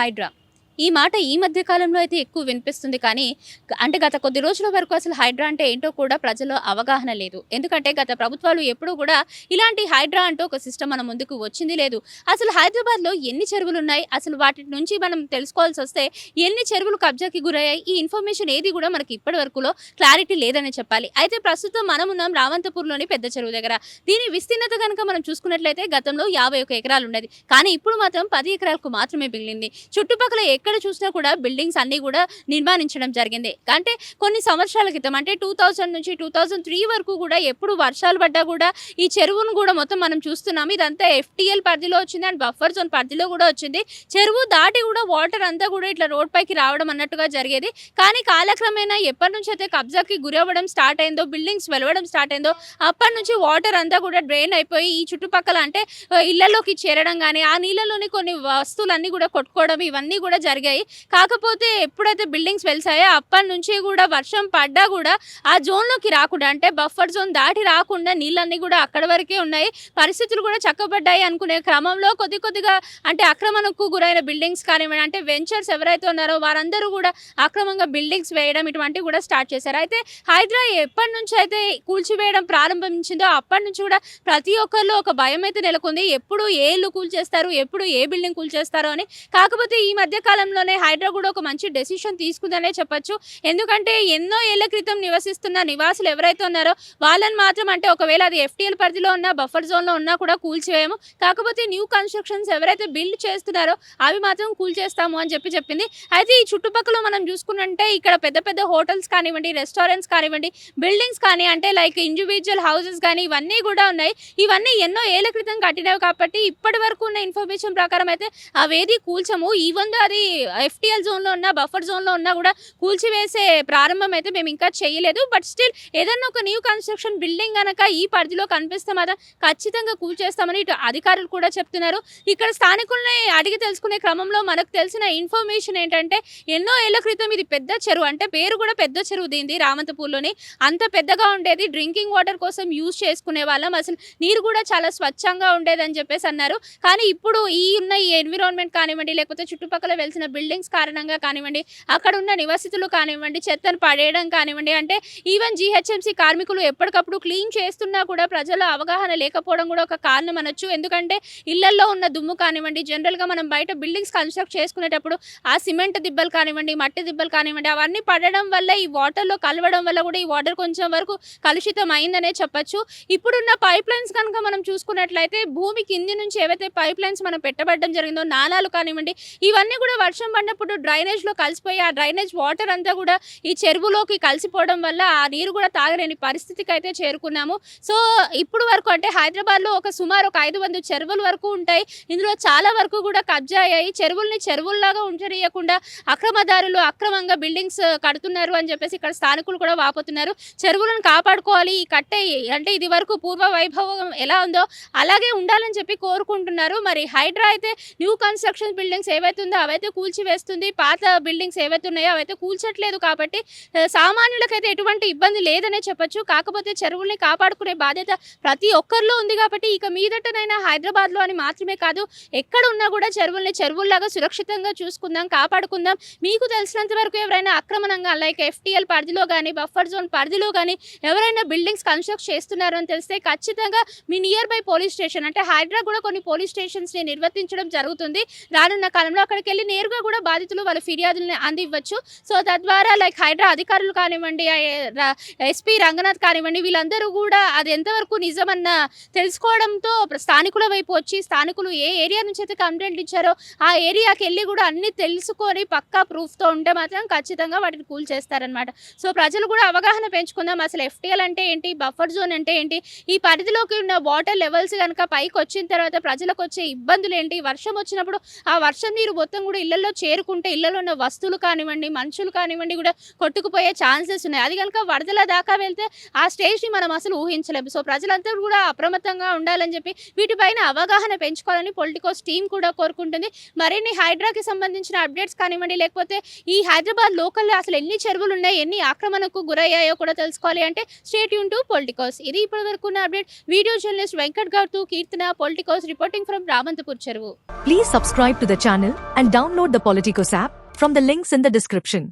హైడ్రా ఈ మాట ఈ మధ్య కాలంలో అయితే ఎక్కువ వినిపిస్తుంది. కానీ అంటే గత కొద్ది రోజుల వరకు అసలు హైడ్రా అంటే ఏంటో కూడా ప్రజల్లో అవగాహన లేదు. ఎందుకంటే గత ప్రభుత్వాలు ఎప్పుడూ కూడా ఇలాంటి హైడ్రా అంటూ ఒక సిస్టమ్ మన ముందుకు వచ్చింది లేదు. అసలు హైదరాబాద్లో ఎన్ని చెరువులు ఉన్నాయి అసలు వాటి నుంచి మనం తెలుసుకోవాల్సి వస్తే ఎన్ని చెరువులు కబ్జాకి గురయ్యాయి? ఈ ఇన్ఫర్మేషన్ ఏది కూడా మనకి ఇప్పటి వరకులో క్లారిటీ లేదని చెప్పాలి. అయితే ప్రస్తుతం మనం ఉన్నాం రావంతపూర్లోని పెద్ద చెరువు దగ్గర. దీని విస్తీర్ణత కనుక మనం చూసుకున్నట్లయితే గతంలో యాభై ఒక ఎకరాలు ఉండేది. కానీ ఇప్పుడు మాత్రం పది ఎకరాలకు మాత్రమే మిగిలింది. చుట్టుపక్కల ఎక్కడ చూసినా కూడా బిల్డింగ్స్ అన్ని కూడా నిర్మాణించడం జరిగింది. అంటే కొన్ని సంవత్సరాల క్రితం అంటే టూ థౌజండ్ నుంచి టూ థౌజండ్ త్రీ వరకు కూడా ఎప్పుడు వర్షాలు పడ్డా కూడా ఈ చెరువును కూడా మొత్తం మనం చూస్తున్నాం ఇదంతా ఎఫ్టీఎల్ పరిధిలో వచ్చింది అండ్ బఫర్ జోన్ పరిధిలో కూడా వచ్చింది. చెరువు దాటి కూడా వాటర్ అంతా కూడా ఇట్లా రోడ్ పైకి రావడం అన్నట్టుగా జరిగేది. కానీ కాలక్రమేణా ఎప్పటి నుంచి అయితే కబ్జాకి గురవ్వడం స్టార్ట్ అయిందో బిల్డింగ్స్ వెలవడం స్టార్ట్ అయిందో అప్పటి నుంచి వాటర్ అంతా కూడా డ్రైన్ అయిపోయి ఈ చుట్టుపక్కల అంటే ఇళ్ళలోకి చేరడం కానీ ఆ నీళ్ళలోని కొన్ని వస్తువులన్నీ కూడా కొట్టుకోవడం ఇవన్నీ కూడా జరిగింది జరిగాయి. కాకపోతే ఎప్పుడైతే బిల్డింగ్స్ వెలిసాయో అప్పటి నుంచి కూడా వర్షం పడ్డా కూడా ఆ జోన్లోకి రాకుండా అంటే బఫర్ జోన్ దాటి రాకుండా నీళ్ళన్నీ కూడా అక్కడ వరకే ఉన్నాయి. పరిస్థితులు కూడా చక్కబడ్డాయి అనుకునే క్రమంలో కొద్ది కొద్దిగా అంటే ఆక్రమణకు గురైన బిల్డింగ్స్ కానివ్వండి అంటే వెంచర్స్ ఎవరైతే ఉన్నారో వారందరూ కూడా అక్రమంగా బిల్డింగ్స్ వేయడం ఇటువంటివి కూడా స్టార్ట్ చేశారు. అయితే హైదరా ఎప్పటి నుంచి అయితే కూల్చివేయడం ప్రారంభించిందో అప్పటి నుంచి కూడా ప్రతి ఒక్కరిలో ఒక భయం అయితే నెలకొంది. ఎప్పుడు ఏ ఇల్లు కూల్చేస్తారు? ఎప్పుడు ఏ బిల్డింగ్ కూల్చేస్తారో అని. కాకపోతే ఈ మధ్య కాలంలోనే హైడ్రా కూడా ఒక మంచి డెసిషన్ తీసుకుందనే చెప్పొచ్చు. ఎందుకంటే ఎన్నో ఏళ్ళ క్రితం నివసిస్తున్న నివాసులు ఎవరైతే ఉన్నారో వాళ్ళని మాత్రం అంటే ఒకవేళ అది ఎఫ్టీఎల్ పరిధిలో ఉన్న బఫర్ జోన్లో ఉన్నా కూడా కూల్చివేయము. కాకపోతే న్యూ కన్స్ట్రక్షన్స్ ఎవరైతే బిల్డ్ చేస్తున్నారో అవి మాత్రం కూల్చేస్తాము అని చెప్పి చెప్పింది. అయితే ఈ చుట్టుపక్కల మనం చూసుకున్నంటే ఇక్కడ పెద్ద పెద్ద హోటల్స్ కానివ్వండి రెస్టారెంట్స్ కానివ్వండి బిల్డింగ్స్ కానీ అంటే లైక్ ఇండివిజువల్ హౌసెస్ కానీ ఇవన్నీ కూడా ఉన్నాయి. ఇవన్నీ ఎన్నో ఏళ్ళ క్రితం కట్టినవి కాబట్టి ఇప్పటి వరకు ఉన్న ఇన్ఫర్మేషన్ ప్రకారం అయితే అవేది కూల్చము. ఈవెన్ అది ఎఫ్టీఎల్ జోన్లో ఉన్న బఫర్ జోన్లో ఉన్నా కూడా కూల్చివేసే ప్రారంభం అయితే మేము ఇంకా చేయలేదు. బట్ స్టిల్ ఏదన్నా ఒక న్యూ కన్స్ట్రక్షన్ బిల్డింగ్ కనుక ఈ పరిధిలో కనిపిస్తే మాత్రం ఖచ్చితంగా కూల్చేస్తామని ఇటు అధికారులు కూడా చెప్తున్నారు. ఇక్కడ స్థానికుల్ని అడిగి తెలుసుకునే క్రమంలో మనకు తెలిసిన ఇన్ఫర్మేషన్ ఏంటంటే ఎన్నో ఏళ్ళ క్రితం ఇది పెద్ద చెరువు అంటే పేరు కూడా పెద్ద చెరువు దీంది రామంతపూర్లోని. అంత పెద్దగా ఉండేది డ్రింకింగ్ వాటర్ కోసం యూజ్ చేసుకునే వాళ్ళం. అసలు నీరు కూడా చాలా స్వచ్ఛంగా ఉండేదని చెప్పేసి అన్నారు. కానీ ఇప్పుడు ఈ ఉన్న ఈ ఎన్విరాన్మెంట్ కానివ్వండి లేకపోతే చుట్టుపక్కల వెలిసిన బిల్డింగ్స్ కారణంగా కానివ్వండి అక్కడ ఉన్న నివాసితులు కానివ్వండి చెత్తను పడేయడం కానివ్వండి అంటే ఈవెన్ జీహెచ్ఎంసీ కార్మికులు ఎప్పటికప్పుడు క్లీన్ చేస్తున్నా కూడా ప్రజల అవగాహన లేకపోవడం కూడా ఒక కారణం అనొచ్చు. ఎందుకంటే ఇళ్ళల్లో ఉన్న దుమ్ము కానివ్వండి జనరల్గా మనం బయట బిల్డింగ్స్ కన్స్ట్రక్ట్ చేసుకునేటప్పుడు ఆ సిమెంట్ దిబ్బలు కానివ్వండి మట్టి దిబ్బలు కానివ్వండి అవన్నీ పడడం వల్ల ఈ వాటర్లో కలవడం వల్ల కూడా ఈ వాటర్ కొంచెం వరకు కలుషితం అయిందనే చెప్పొచ్చు. ఇప్పుడున్న పైప్ లైన్స్ కనుక మనం చూసుకున్నట్లయితే భూమి కింది నుంచి ఏవైతే పైప్ లైన్స్ మనం పెట్టబడడం జరిగిందో నాణాలు కానివ్వండి ఇవన్నీ కూడా వర్షం పడినప్పుడు డ్రైనేజ్లో కలిసిపోయి ఆ డ్రైనేజ్ వాటర్ అంతా కూడా ఈ చెరువులోకి కలిసిపోవడం వల్ల ఆ నీరు కూడా తాగలేని పరిస్థితికి అయితే చేరుకున్నాము. సో ఇప్పుడు వరకు అంటే హైదరాబాద్లో ఒక సుమారు ఒక ఐదు వందల చెరువుల వరకు ఉంటాయి. ఇందులో చాలా వరకు కూడా కబ్జా అయ్యాయి. చెరువుల్ని చెరువుల్లాగా ఉంచనీయకుండా అక్రమదారులు అక్రమంగా బిల్డింగ్స్ కడుతున్నారు అని చెప్పేసి ఇక్కడ స్థానికులు కూడా వాపోతున్నారు. చెరువులను కాపాడుకోవాలి. ఈ కట్టే అంటే ఇది వరకు పూర్వ వైభవం ఎలా ఉందో అలాగే ఉండాలని చెప్పి కోరుకుంటున్నారు. మరి హైడ్రా అయితే న్యూ కన్స్ట్రక్షన్ బిల్డింగ్స్ ఏవైతే ఉందో అవైతే కూల్చివేస్తుంది. పాత బిల్డింగ్స్ ఏవైతే ఉన్నాయో అవైతే కూల్చట్లేదు కాబట్టి సామాన్యులకైతే ఎటువంటి ఇబ్బంది లేదనే చెప్పొచ్చు. కాకపోతే చెరువుల్ని కాపాడుకునే బాధ్యత ప్రతి ఒక్కరిలో ఉంది కాబట్టి ఇక మీదటనైనా హైదరాబాద్లో అని మాత్రమే కాదు ఎక్కడ ఉన్నా కూడా చెరువుల్ని చెరువుల్లాగా సురక్షితంగా చూసుకుందాం కాపాడుకుందాం. మీకు తెలిసినంత వరకు ఎవరైనా అక్రమణంగా లైక్ ఎఫ్టీఎల్ పరిధిలో కానీ బఫర్ జోన్ పరిధిలో కానీ ఎవరైనా బిల్డింగ్స్ కన్స్ట్రక్ట్ చేస్తున్నారు అని తెలిస్తే ఖచ్చితంగా మీ నియర్ బై పోలీస్ స్టేషన్ అంటే హైదరాబాద్ కూడా కొన్ని పోలీస్ స్టేషన్స్ని నిర్వర్తించడం జరుగుతుంది. రానున్న కాలంలో అక్కడికి వెళ్ళి నేరుగా కూడా బాధితులు వాళ్ళ ఫిర్యాదులను అందివ్వచ్చు. సో తద్వారా లైక్ హైడ్రా అధికారులు కానివ్వండి ఎస్పీ రంగనాథ్ కానివ్వండి వీళ్ళందరూ కూడా అది ఎంతవరకు నిజమన్న తెలుసుకోవడంతో స్థానికుల వైపు వచ్చి స్థానికులు ఏ ఏరియా నుంచి అయితే కంప్లైంట్ ఇచ్చారో ఆ ఏరియాకి వెళ్ళి కూడా అన్ని తెలుసుకొని పక్కా ప్రూఫ్తో ఉంటే మాత్రం ఖచ్చితంగా వాటిని కూల్ చేస్తారనమాట సో ప్రజలు కూడా అవగాహన పెంచుకుందాం. అసలు ఎఫ్టీఎల్ అంటే ఏంటి? బఫర్ జోన్ అంటే ఏంటి? ఈ పరిధిలోకి ఉన్న వాటర్ లెవెల్స్ కనుక పైకి వచ్చిన తర్వాత ప్రజలకు వచ్చే ఇబ్బందులు ఏంటి? వర్షం వచ్చినప్పుడు ఆ వర్షం నీరు మొత్తం కూడా ఇళ్ళలో చేరుకుంటే ఇళ్ళలో ఉన్న వస్తువులు కానివ్వండి మనుషులు కానివ్వండి కూడా కొట్టుకుపోయే ఛాన్సెస్ ఉన్నాయి. అది కనుక వరదల దాకా వెళ్తే ఆ స్టేజ్ని మనం అసలు ఊహించలేము సో ప్రజలంతా కూడా అప్రమత్తంగా ఉండాలని చెప్పి వీటిపైన అవగాహన పెంచుకోవాలని పొలిటికోస్ టీం కూడా కోరుకుంటుంది. మరిన్ని హైడ్రాకి సంబంధించిన అప్డేట్స్ కానివ్వండి లేకపోతే ఈ హైదరాబాద్ లోకల్లో అసలు ఎన్ని చెరువులు ఉన్నాయి ఎన్ని ఆక్రమణకు గురయ్యాయో కూడా తెలుసుకోవాలి అంటే స్టేట్ యూన్ టు పొలిటికోస్ ఇది ఇప్పటి వరకు ఉన్న update. Video journalist Venkat Gouthu Keerthana Politicos reporting from Ramanthapur చెరువు. Please subscribe to the channel and download the Politicos app from the links in the description.